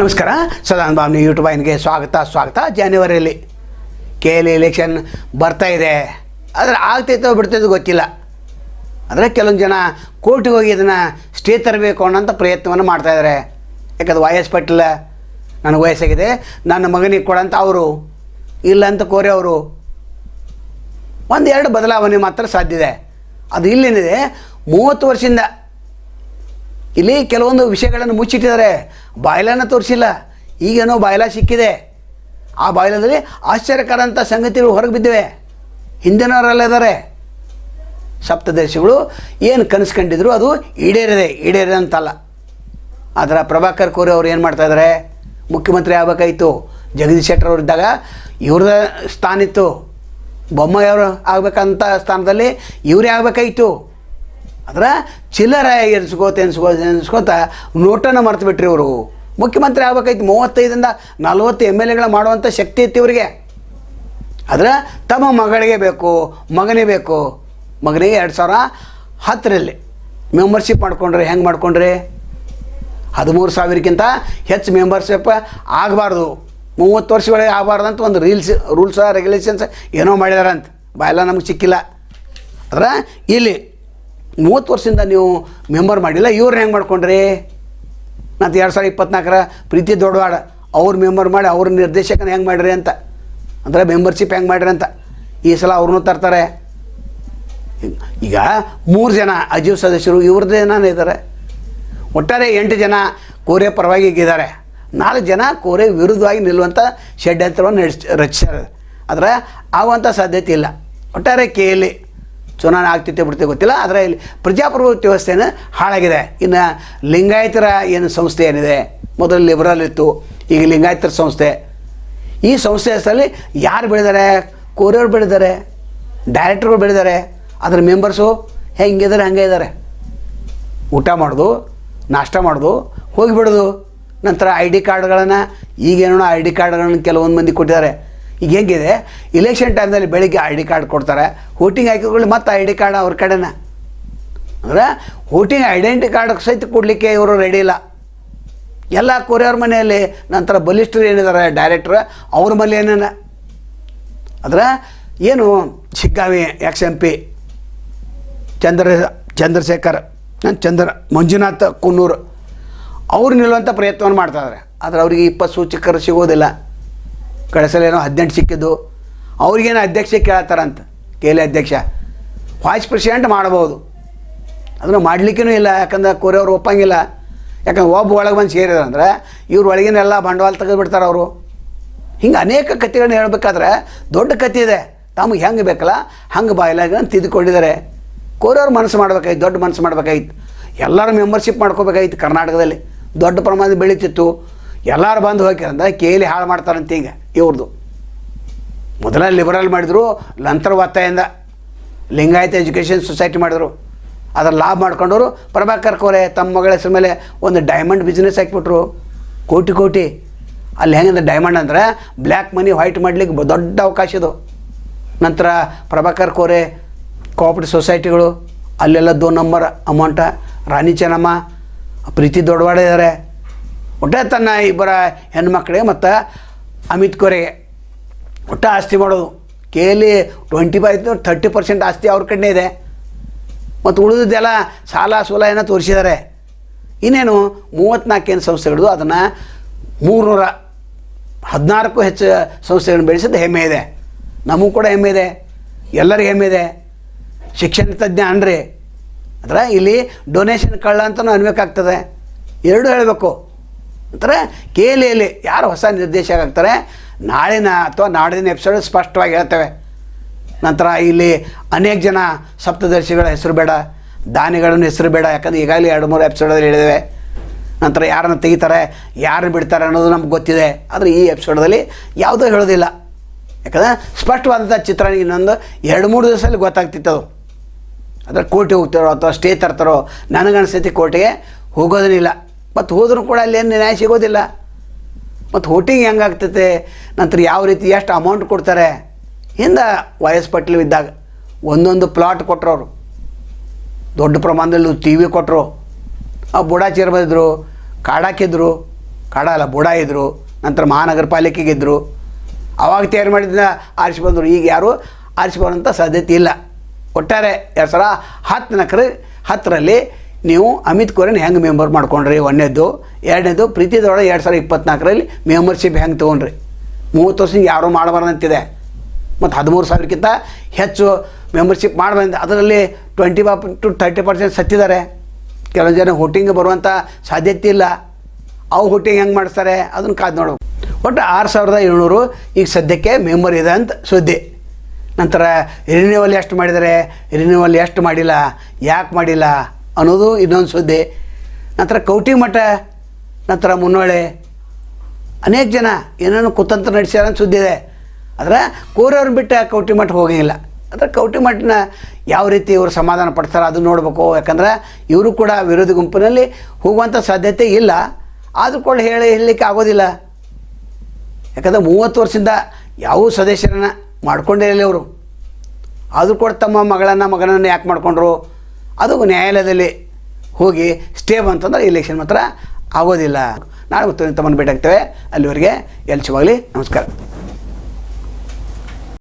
ನಮಸ್ಕಾರ. ಸದಾನ್ ಯೂಟ್ಯೂಬ್ ಆಯ್ನಿಗೆ ಸ್ವಾಗತ ಸ್ವಾಗತ. ಜಾನ್ವರಿಯಲ್ಲಿ ಕೆ ಎಲ್ ಎಲೆಕ್ಷನ್ ಬರ್ತಾ ಇದೆ. ಆದರೆ ಆಗ್ತೈತೋ ಬಿಡ್ತೈತೋ ಗೊತ್ತಿಲ್ಲ. ಅಂದರೆ ಕೆಲವೊಂದು ಜನ ಕೋರ್ಟಿಗೆ ಹೋಗಿ ಇದನ್ನು ಸ್ಟೇ ತರಬೇಕು ಅನ್ನೋಂಥ ಪ್ರಯತ್ನವನ್ನು ಮಾಡ್ತಾಯಿದ್ದಾರೆ ಯಾಕಂದ್ರೆ ವಯಸ್ಸು ಪಟ್ಟಿಲ್ಲ ನನಗೆ ವಯಸ್ಸಾಗಿದೆ. ನನ್ನ ಮಗನಿಗೆ ಕೊಡಂತ ಅವರು, ಇಲ್ಲ ಅಂತ ಕೋರಿ ಅವರು, ಒಂದೆರಡು ಬದಲಾವಣೆ ಮಾತ್ರ ಸಾಧ್ಯ ಇದೆ. ಅದು ಇಲ್ಲೇನಿದೆ, ಮೂವತ್ತು ವರ್ಷದಿಂದ ಇಲ್ಲಿ ಕೆಲವೊಂದು ವಿಷಯಗಳನ್ನು ಮುಚ್ಚಿಟ್ಟಿದ್ದಾರೆ. ಬಾಯ್ಲನ್ನು ತೋರಿಸಿಲ್ಲ. ಈಗೇನೋ ಬಾಯ್ಲ ಸಿಕ್ಕಿದೆ. ಆ ಬಾಯ್ಲದಲ್ಲಿ ಆಶ್ಚರ್ಯಕರಂಥ ಸಂಗತಿಗಳು ಹೊರಗೆ ಬಿದ್ದಿವೆ. ಹಿಂದಿನವರೆಲ್ಲ ಇದ್ದಾರೆ. ಸಪ್ತದರ್ಶಿಗಳು ಏನು ಕನಸು ಕಂಡಿದ್ರು ಅದು ಈಡೇರಿದೆ. ಈಡೇರಿದೆ ಅಂತಲ್ಲ. ಆದರೆ ಪ್ರಭಾಕರ್ ಕೋರಿ ಅವ್ರು ಏನು ಮಾಡ್ತಾಯಿದ್ದಾರೆ ಮುಖ್ಯಮಂತ್ರಿ ಆಗಬೇಕಾಯಿತು. ಜಗದೀಶ್ ಶೆಟ್ಟರ್ ಅವರು ಇದ್ದಾಗ ಇವ್ರದ ಸ್ಥಾನ ಇತ್ತು. ಬೊಮ್ಮಾಯಿಯವರು ಆಗಬೇಕಂತ ಸ್ಥಾನದಲ್ಲಿ ಇವರೇ ಆಗಬೇಕಾಯಿತು. ಅದರ ಚಿಲ್ಲರೆ ಎನ್ಸ್ಕೋತ ಎನ್ಸ್ಕೋತ ಎನ್ಸ್ಕೋತ ನೋಟನ್ನು ಮರ್ತು ಬಿಟ್ರಿ ಇವರು. ಮುಖ್ಯಮಂತ್ರಿ ಆಗ್ಬೇಕಾಯ್ತು ಮೂವತ್ತೈದರಿಂದ ನಲ್ವತ್ತು ಎಂ ಎಲ್ ಎಗಳು ಮಾಡುವಂಥ ಶಕ್ತಿ ಇತ್ತು ಇವರಿಗೆ. ಆದರೆ ತಮ್ಮ ಮಗಳಿಗೆ ಬೇಕು ಮಗನೇ ಬೇಕು. ಮಗನಿಗೆ ಎರಡು ಸಾವಿರ ಹತ್ತರಲ್ಲಿ ಮೆಂಬರ್ಶಿಪ್ ಮಾಡ್ಕೊಂಡ್ರೆ, ಹೆಂಗೆ ಮಾಡ್ಕೊಂಡ್ರಿ? ಹದಿಮೂರು ಸಾವಿರಕ್ಕಿಂತ ಹೆಚ್ಚು ಮೆಂಬರ್ಶಿಪ್ ಆಗಬಾರ್ದು. ಮೂವತ್ತು ವರ್ಷಗಳಿಗೆ ಆಗಬಾರ್ದು ಅಂತ ಒಂದು ರೀಲ್ಸ್ ರೂಲ್ಸ್ ರೆಗ್ಯುಲೇಷನ್ಸ್ ಏನೋ ಮಾಡಿದಾರಂತ. ಬಾಯೆಲ್ಲ ನಮ್ಗೆ ಸಿಕ್ಕಿಲ್ಲ. ಆದ್ರೆ ಇಲ್ಲಿ ಮೂವತ್ತು ವರ್ಷದಿಂದ ನೀವು ಮೆಂಬರ್ ಮಾಡಿಲ್ಲ ಇವ್ರು ಹೆಂಗೆ ಮಾಡ್ಕೊಂಡ್ರಿ? ಮತ್ತು ಎರಡು ಸಾವಿರದ ಇಪ್ಪತ್ನಾಲ್ಕರ ಪ್ರೀತಿ ದೊಡ್ಡವಾಡ, ಅವ್ರು ಮೆಂಬರ್ ಮಾಡಿ ಅವ್ರ ನಿರ್ದೇಶಕನ ಹೆಂಗೆ ಮಾಡಿರಿ ಅಂತ. ಅಂದರೆ ಮೆಂಬರ್ಶಿಪ್ ಹೆಂಗೆ ಮಾಡಿರಿ ಅಂತ. ಈ ಸಲ ಅವ್ರನ್ನೂ ತರ್ತಾರೆ. ಈಗ ಮೂರು ಜನ ಅಜೀವ್ ಸದಸ್ಯರು ಇವ್ರದ್ದೇ ಜನ ಇದ್ದಾರೆ ಒಟ್ಟಾರೆ ಎಂಟು ಜನ ಕೋರೆ ಪರವಾಗಿ ಇದ್ದಾರೆ. ನಾಲ್ಕು ಜನ ಕೋರೆ ವಿರುದ್ಧವಾಗಿ ನಿಲ್ಲುವಂಥ ಷಡ್ಯಂತ್ರವನ್ನು ನಡೆಸ್ ರಚಿಸ್ತಾರೆ ಆದರೆ ಆಗುವಂಥ ಸಾಧ್ಯತೆ ಇಲ್ಲ. ಒಟ್ಟಾರೆ ಕೆ ಎಲ್ಲಿ ಚುನಾವಣೆ ಆಗ್ತಿತ್ತೆ ಬಿಡ್ತೆ ಗೊತ್ತಿಲ್ಲ, ಆದರೆ ಇಲ್ಲಿ ಪ್ರಜಾಪ್ರಭುತ್ವ ವ್ಯವಸ್ಥೆನ ಹಾಳಾಗಿದೆ. ಇನ್ನು ಲಿಂಗಾಯತರ ಏನು ಸಂಸ್ಥೆ ಏನಿದೆ, ಮೊದಲು ಲಿಬರಲ್ ಇತ್ತು, ಈಗ ಲಿಂಗಾಯತರ ಸಂಸ್ಥೆ. ಈ ಸಂಸ್ಥೆ ಹೆಸರಲ್ಲಿ ಯಾರು ಬೆಳೆದಾರೆ? ಕೋರಿಯವ್ರು ಬೆಳೆದಾರೆ, ಡೈರೆಕ್ಟ್ರುಗಳು ಬೆಳೆದಾರೆ, ಅದರ ಮೆಂಬರ್ಸು ಹೆಂಗಿದ್ದಾರೆ ಹಂಗೆ ಇದ್ದಾರೆ ಊಟ ಮಾಡೋದು, ನಾಷ್ಟ ಮಾಡೋದು ಹೋಗಿಬಿಡೋದು ನಂತರ ಐ ಡಿ ಕಾರ್ಡ್ಗಳನ್ನು, ಈಗೇನೋ ಐ ಡಿ ಕಾರ್ಡ್ಗಳನ್ನು ಕೆಲವೊಂದು ಮಂದಿ ಕೊಟ್ಟಿದ್ದಾರೆ. ಈಗ ಹೆಂಗಿದೆ? ಇಲೆಕ್ಷನ್ ಟೈಮ್ನಲ್ಲಿ ಬೆಳಿಗ್ಗೆ ಐ ಡಿ ಕಾರ್ಡ್ ಕೊಡ್ತಾರೆ. ವೋಟಿಂಗ್ ಹಾಕಿಕೊಳ್ಳಿ ಮತ್ತೆ ಐ ಡಿ ಕಾರ್ಡ್ ಅವ್ರ ಕಡೆನ. ಅಂದರೆ ವೋಟಿಂಗ್ ಐಡೆಂಟಿ ಕಾರ್ಡ್ ಸಹಿತ ಕೊಡಲಿಕ್ಕೆ ಇವರು ರೆಡಿ ಇಲ್ಲ. ಎಲ್ಲ ಕೊರಿಯವ್ರ ಮನೆಯಲ್ಲಿ ನಂತರ ಬಲಿಷ್ಠರು ಏನಿದ್ದಾರೆ ಡೈರೆಕ್ಟ್ರ್ ಅವ್ರ ಮನೆ ಏನೇನ? ಆದರೆ ಏನು Shiggavi ex M P Chandra, Chandrashekhar Chandra, Manjunath Kunnur, ಅವ್ರು ನಿಲ್ಲುವಂಥ ಪ್ರಯತ್ನವನ್ನು ಮಾಡ್ತಾಯಿದ್ದಾರೆ ಆದರೆ ಅವರಿಗೆ ಇಪ್ಪತ್ತು ಸೂಚಕರು ಸಿಗೋದಿಲ್ಲ. ಕಳಿಸಲ ಏನೋ ಹದಿನೆಂಟು ಸಿಕ್ಕಿದ್ದು, ಅವ್ರಿಗೇನು ಅಧ್ಯಕ್ಷ ಕೇಳತ್ತಾರಂತ ಕೆ ಎಲ್ ಅಧ್ಯಕ್ಷ. ವಾಯ್ಸ್ ಪ್ರೆಸಿಡೆಂಟ್ ಮಾಡ್ಬೋದು. ಅದನ್ನು ಮಾಡಲಿಕ್ಕೂ ಇಲ್ಲ, ಯಾಕಂದ್ರೆ ಕೋರೆಯವ್ರು ಒಪ್ಪಂಗಿಲ್ಲ. ಯಾಕಂದ್ರೆ ಒಬ್ಬ ಒಳಗೆ ಬಂದು ಸೇರಿದ್ರಂದ್ರೆ, ಇವ್ರ ಒಳಗಿನ ಎಲ್ಲ ಬಂಡವಾಳ ತೆಗೆದುಬಿಡ್ತಾರೆ ಅವರು. ಹಿಂಗೆ ಅನೇಕ ಕಥೆಗಳನ್ನ ಹೇಳಬೇಕಾದ್ರೆ ದೊಡ್ಡ ಕಥೆ ಇದೆ. ತಮಗೆ ಹೆಂಗೆ ಬೇಕಲ್ಲ, ಹಂಗೆ ಬಾಯಿಲಾಗ ತಿದ್ದುಕೊಂಡಿದ್ದಾರೆ. ಕೋರವ್ರು ಮನಸ್ಸು ಮಾಡ್ಬೇಕಾಗಿತ್ತು ದೊಡ್ಡ ಮನಸ್ಸು ಮಾಡ್ಬೇಕಾಗಿತ್ತು ಎಲ್ಲರೂ ಮೆಂಬರ್ಶಿಪ್ ಮಾಡ್ಕೋಬೇಕಾಯ್ತು ಕರ್ನಾಟಕದಲ್ಲಿ. ದೊಡ್ಡ ಪ್ರಮಾಣದಲ್ಲಿ ಬೆಳೀತಿತ್ತು. ಎಲ್ಲರೂ ಬಂದು ಹೋಗ್ಯಾರಂದ ಕೇಳಿ ಹಾಳು ಮಾಡ್ತಾರಂತ ಈಗ ಇವ್ರದ್ದು ಮೊದಲ ಲಿಬರಲ್ ಮಾಡಿದರು, ನಂತರ ಒತ್ತಾಯಿಂದ ಲಿಂಗಾಯತ ಎಜುಕೇಷನ್ ಸೊಸೈಟಿ ಮಾಡಿದ್ರು. ಅದರ ಲಾಭ ಮಾಡ್ಕೊಂಡವರು ಪ್ರಭಾಕರ್ ಕೋರೆ ತಮ್ಮ ಮಗಳ ಹೆಸರು ಮೇಲೆ ಒಂದು ಡೈಮಂಡ್ ಬಿಸ್ನೆಸ್ ಹಾಕಿಬಿಟ್ರು. ಕೋಟಿ ಕೋಟಿ. ಅಲ್ಲಿ ಹೆಂಗಂದ್ರೆ ಡೈಮಂಡ್ ಅಂದರೆ ಬ್ಲ್ಯಾಕ್ ಮನಿ ವೈಟ್ ಮಾಡ್ಲಿಕ್ಕೆ ದೊಡ್ಡ ಅವಕಾಶ ಇದು. ನಂತರ ಪ್ರಭಾಕರ್ ಕೋರೆ ಕೋಆಪರೇಟಿವ್ ಸೊಸೈಟಿಗಳು ಅಲ್ಲೆಲ್ಲ ದೋ ನಂಬರ್ ಅಮೌಂಟ. ರಾಣಿ ಚೆನ್ನಮ್ಮ, ಪ್ರೀತಿ ದೊಡ್ಡವಾಡ ಇದ್ದಾರೆ ಒಟ್ಟೆ ತನ್ನ ಇಬ್ಬರ ಹೆಣ್ಮಕ್ಳಿಗೆ ಮತ್ತು ಅಮಿತ್ ಕೊರೆ ಒಟ್ಟ ಆಸ್ತಿ ಮಾಡೋದು. ಕೇಲಿ ಟ್ವೆಂಟಿ ಫೈವ್ ಥರ್ಟಿ ಪರ್ಸೆಂಟ್ ಆಸ್ತಿ ಅವ್ರ ಕಡೆ ಇದೆ. ಮತ್ತು ಉಳಿದಿದ್ದೆಲ್ಲ ಸಾಲ ಸೂಲ ಏನೋ ತೋರಿಸಿದ್ದಾರೆ ಇನ್ನೇನು ಮೂವತ್ತ್ನಾಲ್ಕೇನು ಸಂಸ್ಥೆಗಳು ಅದನ್ನು ಮೂರುನೂರ ಹದಿನಾಲ್ಕು ಹೆಚ್ಚು ಸಂಸ್ಥೆಗಳನ್ನ ಬೆಳೆಸಿದ್ದು ಹೆಮ್ಮೆ ಇದೆ. ನಮಗೂ ಕೂಡ ಹೆಮ್ಮೆ ಇದೆ. ಎಲ್ಲರಿಗೂ ಹೆಮ್ಮೆ ಇದೆ. ಶಿಕ್ಷಣ ತಜ್ಞ ಅನ್ರಿ ಅಂದ್ರೆ ಇಲ್ಲಿ ಡೊನೇಷನ್ ಕಳ್ಳ ಅಂತಲೂ ಅನ್ಬೇಕಾಗ್ತದೆ. ಎರಡೂ ಹೇಳಬೇಕು. ನಂತರ ಕೆ ಎಲ್ ಎಲ್ಲಿ ಯಾರು ಹೊಸ ನಿರ್ದೇಶಕ ಆಗ್ತಾರೆ ನಾಳಿನ ಅಥವಾ ನಾಡಿನ ಎಪಿಸೋಡ್ ಸ್ಪಷ್ಟವಾಗಿ ಹೇಳ್ತೇವೆ. ನಂತರ ಇಲ್ಲಿ ಅನೇಕ ಜನ ಸಪ್ತದರ್ಶಿಗಳ ಹೆಸರು ಬೇಡ, ದಾನಿಗಳನ್ನು ಹೆಸರು ಬೇಡ, ಯಾಕಂದ್ರೆ ಈಗಾಗಲೇ ಎರಡು ಮೂರು ಎಪಿಸೋಡಲ್ಲಿ ಹೇಳಿದ್ದೇವೆ. ನಂತರ ಯಾರನ್ನು ತೆಗಿತಾರೆ, ಯಾರನ್ನು ಬಿಡ್ತಾರೆ ಅನ್ನೋದು ನಮ್ಗೆ ಗೊತ್ತಿದೆ. ಆದರೆ ಈ ಎಪಿಸೋಡಲ್ಲಿ ಯಾವುದೂ ಹೇಳೋದಿಲ್ಲ. ಯಾಕಂದರೆ ಸ್ಪಷ್ಟವಾದಂಥ ಚಿತ್ರ ಇನ್ನೊಂದು ಎರಡು ಮೂರು ದಿವಸದಲ್ಲಿ ಗೊತ್ತಾಗ್ತಿತ್ತು ಅದು. ಅಂದರೆ ಕೋಟೆ ಹೋಗ್ತಾರೋ ಅಥವಾ ಸ್ಟೇ ತರ್ತಾರೋ, ನನಗನ್ಸತಿ ಕೋಟೆಗೆ ಹೋಗೋದೇನಿಲ್ಲ. ಮತ್ತು ಹೋದರೂ ಕೂಡ ಅಲ್ಲಿ ಏನು ನ್ಯಾಯ ಸಿಗೋದಿಲ್ಲ. ಮತ್ತು ಹೋಟಿಂಗ್ ಹೆಂಗಾಗ್ತೈತೆ ನಂತರ ಯಾವ ರೀತಿ ಎಷ್ಟು ಅಮೌಂಟ್ ಕೊಡ್ತಾರೆ? ಹಿಂದೆ ವಯಸ್ ಪಟ್ಲು ಇದ್ದಾಗ ಒಂದೊಂದು ಪ್ಲಾಟ್ ಕೊಟ್ಟರು ದೊಡ್ಡ ಪ್ರಮಾಣದಲ್ಲಿ ಟಿ ವಿ ಕೊಟ್ಟರು ಆ ಬುಡಾಚಿರ್ ಬಂದಿದ್ರು ಕಾಡಾಕಿದ್ರು ಕಾಡಲ್ಲ ಬುಡ ಇದ್ದರು ನಂತರ ಮಹಾನಗರ ಪಾಲಿಕೆಗೆ ಇದ್ದರು ಅವಾಗ ತಯಾರು ಮಾಡಿದ್ದ ಆರಿಸಿ ಬಂದರು ಈಗ ಯಾರು ಆರಿಸಿ ಬರೋಂಥ ಸಾಧ್ಯತೆ ಇಲ್ಲ. ಒಟ್ಟಾರೆ ಎರಡು ಸಾವಿರ ಹತ್ತು ನಕರು ಹತ್ತರಲ್ಲಿ ನೀವು ಅಮಿತ್ ಕೋರೆನ್ ಹೆಂಗೆ ಮೆಂಬರ್ ಮಾಡ್ಕೊಂಡ್ರಿ? ಒಂದನೇದು. ಎರಡನೇದು ಪ್ರೀತಿದೊಳ ಎರಡು ಸಾವಿರದ ಇಪ್ಪತ್ನಾಲ್ಕರಲ್ಲಿ ಮೆಂಬರ್ಶಿಪ್ ಹೆಂಗೆ ತೊಗೊಂಡ್ರಿ? ಮೂವತ್ತು ವರ್ಷ ಯಾರೂ ಮಾಡಬಾರ್ದಂತಿದೆ. ಮತ್ತು ಹದಿಮೂರು ಸಾವಿರಕ್ಕಿಂತ ಹೆಚ್ಚು ಮೆಂಬರ್ಶಿಪ್ ಮಾಡಬಾರ್ದು ಅದರಲ್ಲಿ ಟ್ವೆಂಟಿ ಟು ತರ್ಟಿ ಪರ್ಸೆಂಟ್ ಸತ್ತಿದ್ದಾರೆ. ಕೆಲವೊಂದು ಜನ ಹುಟ್ಟಿಂಗ್ ಬರುವಂಥ ಸಾಧ್ಯತೆ ಇಲ್ಲ. ಅವು ಹುಟ್ಟಿಂಗ್ ಹೆಂಗೆ ಮಾಡಿಸ್ತಾರೆ? ಅದನ್ನು ಕಾದು ನೋಡಬೇಕು ಒಟ್ಟು ಆರು ಸಾವಿರದ ಏಳ್ನೂರು ಈಗ ಸದ್ಯಕ್ಕೆ ಮೆಂಬರ್ ಇದೆ ಅಂತ ಸುದ್ದಿ. ನಂತರ ರಿನ್ಯೂವಲ್ ಎಷ್ಟು ಮಾಡಿದ್ದಾರೆ? ರಿನ್ಯೂವಲ್ ಎಷ್ಟು ಮಾಡಿಲ್ಲ? ಯಾಕೆ ಮಾಡಿಲ್ಲ? ಅನ್ನೋದು ಇನ್ನೊಂದು ಸುದ್ದಿ. ನಂತರ ಕೌಟಿ ಮಠ, ನಂತರ ಮುನ್ನೋಳೆ. ಅನೇಕ ಜನ ಏನೇನು ಕುತಂತ್ರ ನಡೆಸ್ಯಾರ ಅಂತ ಸುದ್ದಿ ಇದೆ. ಆದರೆ ಕೋರವ್ರನ್ನ ಬಿಟ್ಟು ಕೌಟಿ ಮಠ ಹೋಗಿಲ್ಲ. ಆದರೆ ಕೌಟಿ ಮಠನ ಯಾವ ರೀತಿ ಇವರು ಸಮಾಧಾನ ಪಡ್ತಾರೆ ಅದು ನೋಡಬೇಕು. ಯಾಕಂದ್ರೆ ಇವರು ಕೂಡ ವಿರೋಧಿ ಗುಂಪಿನಲ್ಲಿ ಹೋಗುವಂಥ ಸಾಧ್ಯತೆ ಇಲ್ಲ. ಆದರೂ ಕೂಡ ಹೇಳಿ ಹೇಳಲಿಕ್ಕೆ ಆಗೋದಿಲ್ಲ. ಯಾಕಂದರೆ ಮೂವತ್ತು ವರ್ಷದಿಂದ ಯಾವ ಸದಸ್ಯರನ್ನ ಮಾಡ್ಕೊಂಡೇ ಇರಲಿ ಅವರು ಆದರೂ ಕೂಡ ತಮ್ಮ ಮಗಳನ್ನು, ಮಗನನ್ನು ಯಾಕೆ ಮಾಡಿಕೊಂಡ್ರು? ಅದು ನ್ಯಾಯಾಲಯದಲ್ಲಿ ಹೋಗಿ ಸ್ಟೇ ಬಂತಂದ್ರೆ ಎಲೆಕ್ಷನ್ ಮಾತ್ರ ಆಗೋದಿಲ್ಲ. ನಾಳೆ ಮತ್ತೆ ತಮ್ಮನ್ನು ಭೇಟಿ ಆಗ್ತೇವೆ. ಅಲ್ಲಿವರೆಗೆ ಎಲ್ಚವಾಗಲಿ ನಮಸ್ಕಾರ.